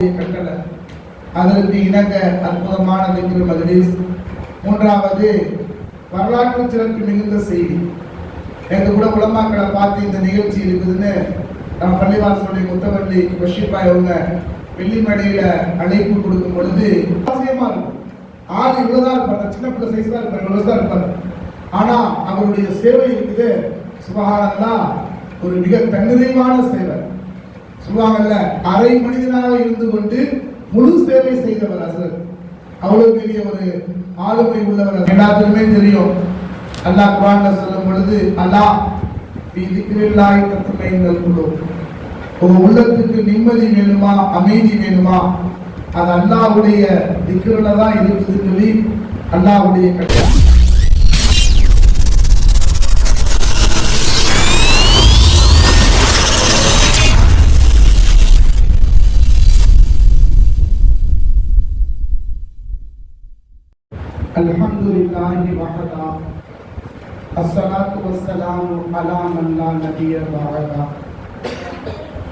கட்டளை அதற்கு இணங்க அற்புதமான திக்ரு மஜ்லிஸ் மூன்றாவது வரலாற்று சிறப்பு மிகுந்த செய்தி. எங்க கூட உலமாக்களை பார்த்து இந்த நிகழ்ச்சி இருக்குதுன்னு நம்ம பள்ளிவாசலுடைய முத்தவள்ளி பஷீர்பாய் அவங்க வெள்ளிமடையில அழைப்பு கொடுக்கும் பொழுது அவசியமா இருக்கும். ஆள் இவ்வளவுதான் இருப்பார் சின்ன பிள்ளை சைஸ் தான் இருப்பார் இவ்வளவுதான் இருப்பார் ஆனா அவருடைய சேவை இருக்குது. சுபகாரங்களா ஒரு மிக தன்னிறைவான சேவை. சொல்லுவாங்கல்ல அரை மனிதனாக இருந்து கொண்டு முழு சேவை செய்தவர் அசர். அவ்வளவு பெரிய ஒரு ஆளுமை உள்ளவர் எல்லாத்துக்குமே தெரியும். அல்லாஹ் குரான்ல சொல்லும் பொழுது அல்லாஹ் இதுக்கில்லாய் தத்துமைங்கள் குழு. ஒரு உள்ளத்துக்கு நிம்மதி வேணுமா அமைதி வேணுமா? அது அல்லாவுடைய திக்ருல தான் இருக்குதுன்னு சொல்லி அல்லாவுடைய கட்டளை. الحمد لله وحده الصلاة والسلام على من لا نبي بعده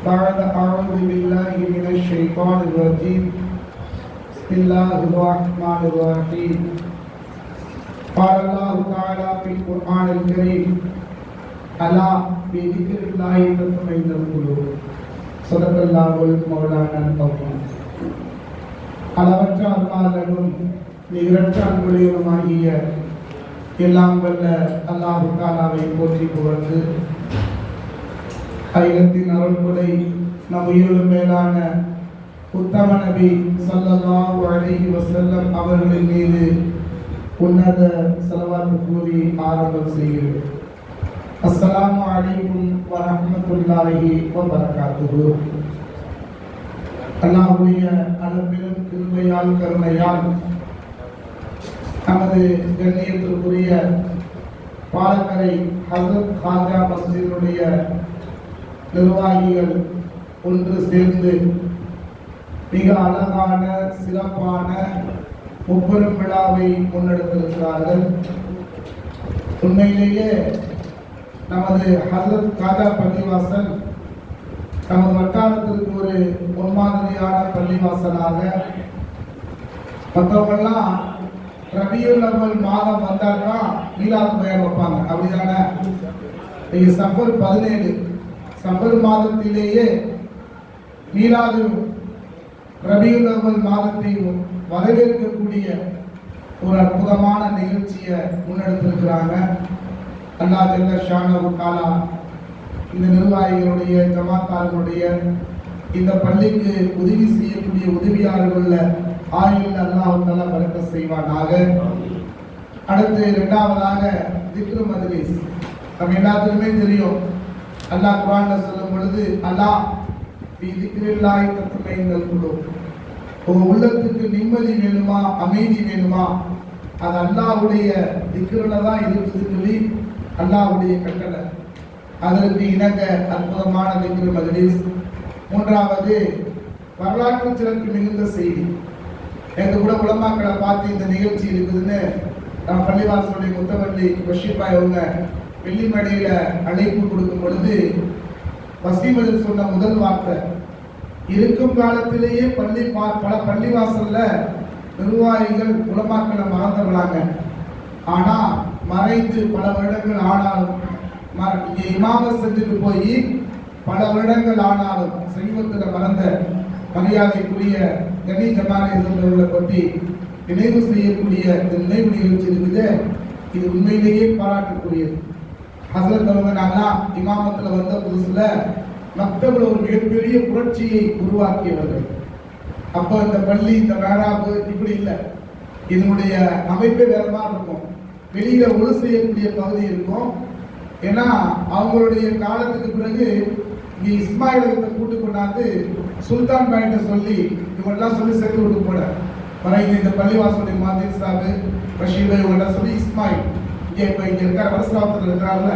بعد أعوذ بالله من الشيطان الرجيم بسم الله الرحمن الرحيم قال الله تعالى في القرآن الكريم ألا بذكر الله تطمئن القلوب صدق الله مولانا العظيم அளவற்ற அல்லாதனும் நிகரற்ற அன்புடையவனுமாகிய எல்லாம் வல்ல அல்லாஹு தாலாவை போற்றி புகழ்ந்து ஐகத்தின் அருள்கொடை நம் உயிரும் மேலான உத்தம நபி ஸல்லல்லாஹு அலைஹி வசல்லம் அவர்களின் மீது உன்னத செலவாத்து கூறி ஆரம்பம் செய்கிறேன். அஸ்ஸலாமு அலைக்கும் வரஹ்மத்துல்லாஹி வபரகாத்துஹு. அல்லாஹுடைய அளவிலும் கிருபையால் கருணையால் நமது கண்ணியத்திற்குரிய பாலக்கரை ஹசரத் ஹாஜா மஸ்ஜினுடைய நிர்வாகிகள் ஒன்று சேர்ந்து மிக அழகான சிறப்பான முப்பெரும் விழாவை முன்னெடுத்திருக்கிறார்கள். உண்மையிலேயே நமது ஹசரத் காஜா பள்ளிவாசல் நமது வட்டாரத்திற்கு ஒரு முன்மாதிரியான பள்ளிவாசலாக மற்றவங்கெல்லாம் ரபியுல் அவ்வல் மாதம் வந்தாக்கா மீலாத் பயன் வைப்பாங்க. அப்படிதானே? நீங்க சஃபர் பதினேழு. சஃபர் மாதத்திலேயே மீலாது ரபியுல் அவ்வல் மாதத்தை வரவேற்கக்கூடிய ஒரு அற்புதமான நிகழ்ச்சியை முன்னெடுத்திருக்கிறாங்க. அல்லா ஜல்ல ஷானு காலா இந்த நிர்வாகிகளுடைய ஜமாத்தார்களுடைய இந்த பள்ளிக்கு உதவி செய்யக்கூடிய உதவியாளர்களில் ஆயுள் அல்லாஹ் நல்லா பறக்க செய்வானாக. அடுத்து இரண்டாவதாக திக்ரு மஜ்லிஸ். நம்ம எல்லாத்துக்குமே தெரியும். அல்லாஹ் குரான்ல சொல்லும் பொழுது அல்லாஹ் திக்ரில்லாய் திக்ரில்லாஹி குழு உங்க உள்ளத்துக்கு நிம்மதி வேணுமா அமைதி வேணுமா? அது அல்லாவுடைய திக்ரில் தான் இருக்குது சொல்லி அல்லாவுடைய கட்டளை. அதற்கு இணங்க அற்புதமான திக்ரு மஜ்லிஸ். மூன்றாவது வரலாற்று சிறப்பு மிகுந்த செய்தி. எங்க கூட உலமாக்களை பார்த்து இந்த நிகழ்ச்சி இருக்குதுன்னு நம்ம பள்ளிவாசலுடைய முத்தவள்ளி பஷீர்பாய் அவங்க வெள்ளிமடையில அழைப்பு கொடுக்கும் பொழுது வசீமதில் சொன்ன முதல் வார்த்தை இருக்கும் காலத்திலேயே பள்ளி பா- பல பள்ளிவாசல்ல நிர்வாகிகள் உலமாக்களை மறந்துடுறாங்க. ஆனா மறைந்து பல வருடங்கள் ஆனாலும் இங்கே இமாம செஞ்சுட்டு போய் பல வருடங்கள் ஆனாலும் சமீபத்தில் மறந்த மரியாதைக்குரிய கனி ஜமாலை இருந்தவர்களை பற்றி நினைவு செய்யக்கூடிய இந்த நினைவு நிகழ்ச்சி இருக்குது இது உண்மையிலேயே பாராட்டக்கூடியது. ஹசரத் அவங்க நாங்களாம் இமாமத்தில் வந்த புதுசில் மக்தபில் ஒரு மிகப்பெரிய புரட்சியை உருவாக்கியவர்கள். அப்போ இந்த பள்ளி இந்த மேராபு இப்படி இல்லை. இதனுடைய அமைப்பே வேற மாதிரி இருக்கும். வெளியில ஒழு செய்யக்கூடிய பகுதி இருக்கும். ஏன்னா அவங்களுடைய காலத்துக்கு பிறகு இங்கே இஸ்மாயிலத்தை கூட்டு கொண்டாந்து சுல்தான் பாயிட்ட சொல்லி இவங்கெல்லாம் சொல்லி சேர்த்து விட்டு போட. மறைந்த இந்த பள்ளிவாசலுடைய மாதிரி சாபு பஷீர் இவங்கெல்லாம் சொல்லி இஸ்மாயில். இங்கே இப்போ இங்கே இருக்கிற வருஷத்தில் இருக்கிறாங்கள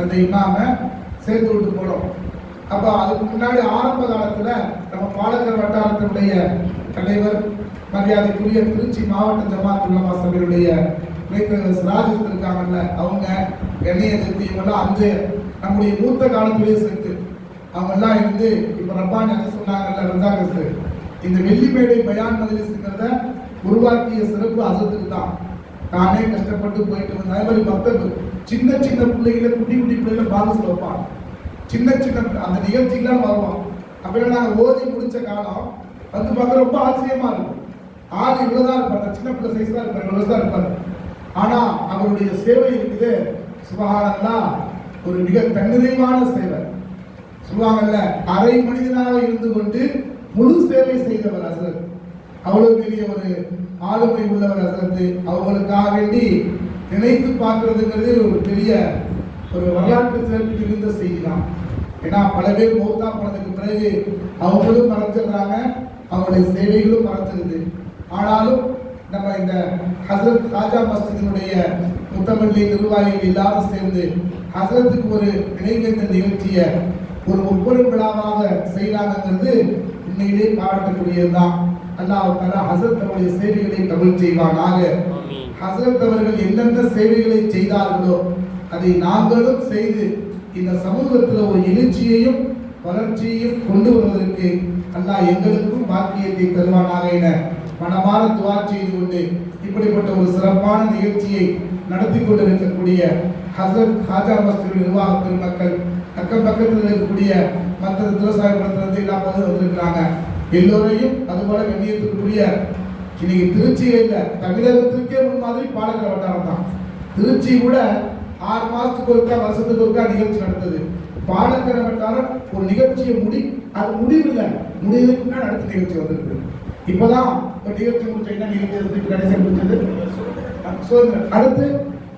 அந்த இமாம சேர்த்து விட்டு போனோம். அப்போ அதுக்கு முன்னாடி ஆரம்ப காலத்தில் நம்ம பாலக்கர் வட்டாரத்தினுடைய தலைவர் மரியாதைக்குரிய திருச்சி மாவட்ட ஜமாத் உலமா சபையுடைய ராஜத் இருக்காங்கல்ல அவங்க எண்ணெயை சேர்த்து இவங்கெல்லாம் அஞ்சு நம்முடைய மூத்த காலத்திலேயே சேர்த்து அவங்கெல்லாம் இருந்து இப்போ ரப்பானி என்ன சொன்னாங்கல்ல ரந்தாகஸ் இந்த வெள்ளி மேடை பயான் மஜ்லிஸ்ங்கிறத உருவாக்கிய சிறப்பு அசத்துக்கு தான். தானே கஷ்டப்பட்டு போயிட்டு வந்த அதே மாதிரி பக்தர்கள் சின்ன சின்ன பிள்ளைகளை குட்டி குட்டி பிள்ளைகளை பாகத்தில் வைப்பான் சின்ன சின்ன அந்த நிகழ்ச்சிக்கெல்லாம் வருவான். அப்படின்னா நாங்கள் ஓதி முடிச்ச காலம் வந்து பார்க்க ரொம்ப ஆச்சரியமா இருக்கும். ஆள் இவ்வளோதான் இருப்பார் சின்ன பிள்ளை சைஸ் தான் இருப்பார் இவ்வளோ தான் இருப்பார். ஆனால் அவருடைய சேவை இருக்குது சுபகானந்தா ஒரு மிக தன்னிறைவான சேவை. சொல்லுவாங்கல்ல அரை மனிதனாக இருந்து கொண்டு முழு சேவை செய்தவர் அசரத் அவ்வளவு பெரிய ஒரு ஆளுமை உள்ளவர் அசரத் அவங்களுக்காக வேண்டி நினைத்து பார்க்கறதுங்கிறது ஒரு பெரிய ஒரு வரலாற்று சிறப்பு இருந்த செய்தி தான். ஏன்னா பல பேர் மௌத்தா போனதுக்கு பிறகு அவங்களும் மறைச்சிடுறாங்க அவங்களுடைய சேவைகளும் மறைச்சிருது ஆனாலும் நம்ம இந்த ஹசரத் ராஜா மஸ்தினுடைய முத்தமல்லி நிர்வாகிகள் எல்லாரும் சேர்ந்து ஹசரத்துக்கு ஒரு இணைந்த நிகழ்ச்சியை ஒரு ஒவ்வொரு விழாவாக செய்கிறாங்கிறது உண்மையிலே பாராட்டக்கூடியதுதான் அல்லாஹ் தலா ஹசரத் அவருடைய சேவைகளை கபல் செய்வானாக. ஹசரத் அவர்கள் என்னென்ன சேவைகளை செய்தார்களோ அதை நாங்களும் செய்து இந்த சமூகத்தில் ஒரு எழுச்சியையும் வளர்ச்சியையும் கொண்டு வருவதற்கு அல்லாஹ் எங்களுக்கும் பாக்கியத்தை தருவானாக என மனமார துவா செய்து கொண்டு இப்படிப்பட்ட ஒரு சிறப்பான நிகழ்ச்சியை நடத்தி கொண்டிருக்கக்கூடிய ஹசரத் ஹாஜா மஸ்ஜித் நிர்வாக பெருமக்கள் அக்கம் பக்கத்தில் இருக்கக்கூடிய மற்ற விவசாயப்படுத்துறது எல்லா பகுதியும் வந்திருக்கிறாங்க. எல்லோரையும் அதுபோல கண்ணியத்துக்குரிய இன்னைக்கு திருச்சியே இல்லை தமிழகத்திற்கே முன்மாதிரி பாலக்கர வட்டாரம் தான். திருச்சி கூட ஆறு மாதத்துக்கு ஒருக்கா வருஷத்துக்கு ஒருக்கா நிகழ்ச்சி நடந்தது. பாலக்கர வட்டாரம் ஒரு நிகழ்ச்சியை முடி அது முடிவில்லை. முடிவுக்கு முன்னாடி அடுத்த நிகழ்ச்சி வந்திருக்கு இப்போதான் ஒரு நிகழ்ச்சி முடிச்ச என்ன நிகழ்ச்சி கடைசி முடிச்சது அடுத்து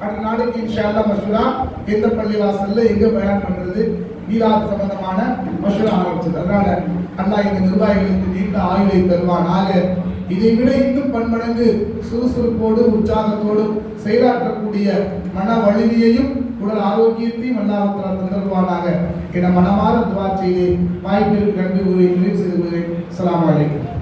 அடுத்த நாளைக்கு இன்ஷால்லா மஷூரா எந்த பள்ளி வாசல்ல எங்க பயன் பண்றது? மீலாத் சம்பந்தமான மஷூரா ஆரம்பிச்சது. அதனால அண்ணா எங்க நிர்வாகிகளுக்கு நீண்ட ஆயுளை தருவானாக. இதை விட இன்னும் பன்மடங்கு சுறுசுறுப்போடு உற்சாகத்தோடும் செயலாற்றக்கூடிய மன வலிமையையும் உடல் ஆரோக்கியத்தையும் அல்லாஹத்தால் தந்தருவானாக. என மனமாற துவா செய்து வாய்ப்பிற்கு நன்றி கூறி நிறைவு செய்து கொள்கிறேன். அலாம் வலைக்கம்